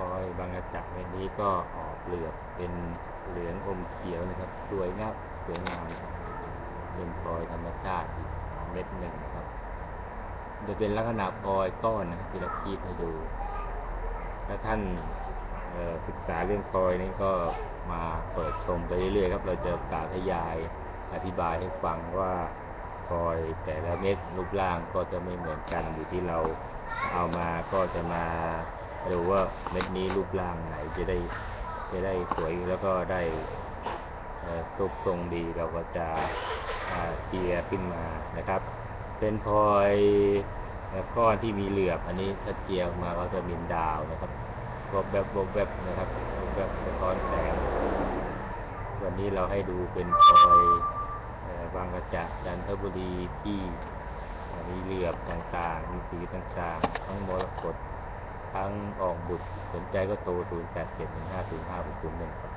พลอยบางกระจักเม็ดนี้ก็ออกเหลือบเป็นเหลืองอมเขียวนะครับ สวยงามสวยงามครับเป็นพลอยธรรมชาติอีกเม็ดหนึ่งครับจะเป็นลักษณะพลอยก้อนนะครับที่เราคีบให้ดู ถ้าท่านศึกษาเรื่องพลอยนี่ก็มาเปิดชมไปเรื่อยๆครับ เราจะกล่าวทยายอธิบายให้ฟังว่าพลอยแต่ละเม็ดรูปร่างก็จะไม่เหมือนกันอยู่ที่เราเอามาก็จะมา ดูว่าเม็ดนี้รูปร่างไหนจะได้จะได้สวยแล้วก็ได้รูปทรงดีเราก็จะเทียขึ้นมานะครับ เป็นพลอยก้อนที่มีเหลือบอันนี้ถ้าเจียออกมาก็จะมีดาวนะครับวบแบบวบแบบนะครับวบแบบสะท้อนแสงวันนี้เราให้ดูเป็นพลอยบางกระจักจันทบุรีที่มีเหลือบต่างๆ มีสีต่างๆ ทั้งมรกต ทั้งออกบุตรสนใจก็โทร 0 8 7 1 5 0 5 6 0 1ครับ